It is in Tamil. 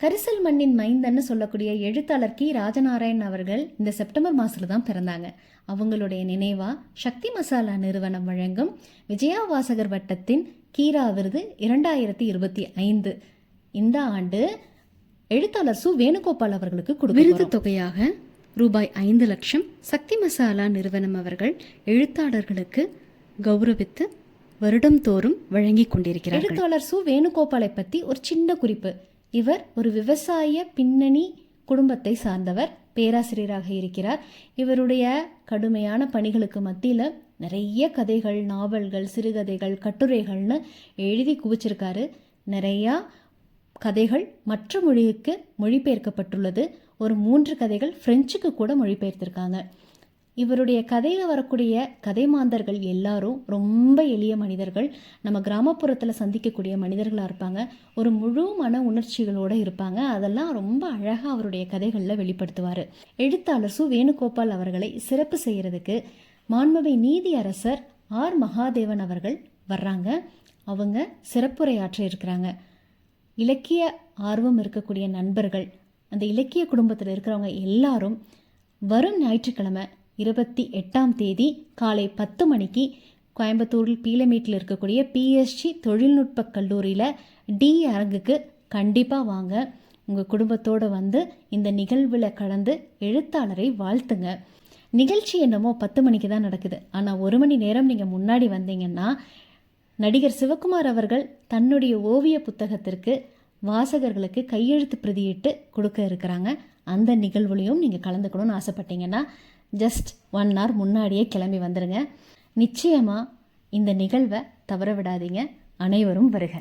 கரிசல் மண்ணின் மைந்தன்னு சொல்லக்கூடிய எழுத்தாளர் கி. ராஜநாராயண் அவர்கள் இந்த செப்டம்பர் மாசத்துல தான் பிறந்தாங்க. அவங்களுடைய நினைவா சக்தி மசாலா நிறுவனம் வழங்கும் விஜயா வாசகர் வட்டத்தின் கீரா விருது இரண்டாயிரத்தி இருபத்தி ஐந்து. இந்த ஆண்டு எழுத்தாளர் சு. வேணுகோபால் அவர்களுக்கு கொடுக்க விருது. தொகையாக ரூபாய் ஐந்து லட்சம் சக்தி மசாலா நிறுவனம் அவர்கள் எழுத்தாளர்களுக்கு கௌரவித்து வருடம்தோறும் வழங்கிக் கொண்டிருக்கிறார்கள். எழுத்தாளர் சு. வேணுகோபாலை பத்தி ஒரு சின்ன குறிப்பு. இவர் ஒரு விவசாய பின்னணி குடும்பத்தை சார்ந்தவர் பேராசிரியராக இருக்கிறார். இவருடைய கடுமையான பணிகளுக்கு மத்தியில் நிறைய கதைகள் நாவல்கள் சிறுகதைகள் கட்டுரைகள்னு எழுதி குவிச்சிருக்காரு. நிறையா கதைகள் மற்ற மொழிக்கு மொழிபெயர்க்கப்பட்டுள்ளது. ஒரு மூன்று கதைகள் பிரெஞ்சுக்கு கூட மொழிபெயர்த்திருக்காங்க. இவருடைய கதையில் வரக்கூடிய கதை மாந்தர்கள் எல்லாரும் ரொம்ப எளிய மனிதர்கள். நம்ம கிராமப்புறத்தில் சந்திக்கக்கூடிய மனிதர்களாக இருப்பாங்க. ஒரு முழு மன உணர்ச்சிகளோடு இருப்பாங்க. அதெல்லாம் ரொம்ப அழகாக அவருடைய கதைகளில் வெளிப்படுத்துவார். எழுத்தாளர் சு. வேணுகோபால் அவர்களை சிறப்பு செய்கிறதுக்கு மாண்புமை நீதி அரசர் ஆர். மகாதேவன் அவர்கள் வர்றாங்க. அவங்க சிறப்புரையாற்ற இருக்கிறாங்க. இலக்கிய ஆர்வம் இருக்கக்கூடிய நண்பர்கள் அந்த இலக்கிய குடும்பத்தில் இருக்கிறவங்க எல்லாரும் வரும் ஞாயிற்றுக்கிழமை இருபத்தி எட்டாம் தேதி காலை பத்து மணிக்கு கோயம்புத்தூரில் பீலமேட்டில் இருக்கக்கூடிய பிஎஸ்ஜி தொழில்நுட்ப கல்லூரியில் டி அரங்குக்கு கண்டிப்பாக வாங்க. உங்கள் குடும்பத்தோடு வந்து இந்த நிகழ்வில் கலந்து எழுத்தாளரை வாழ்த்துங்க. நிகழ்ச்சி என்னமோ பத்து மணிக்கு தான் நடக்குது. ஆனால் ஒரு மணி நேரம் நீங்கள் முன்னாடி வந்தீங்கன்னா நடிகர் சிவகுமார் அவர்கள் தன்னுடைய ஓவிய புத்தகத்திற்கு வாசகர்களுக்கு கையெழுத்து பிரதியிட்டு கொடுக்க இருக்கிறாங்க. அந்த நிகழ்வுலையும் நீங்கள் கலந்துக்கணும்னு ஆசைப்பட்டீங்கன்னா ஜஸ்ட் ஒன் ஹவர் முன்னாடியே கிளம்பி வந்துடுங்க நிச்சயமாக இந்த நிகழ்வை தவற விடாதீங்க. அனைவரும் வருக.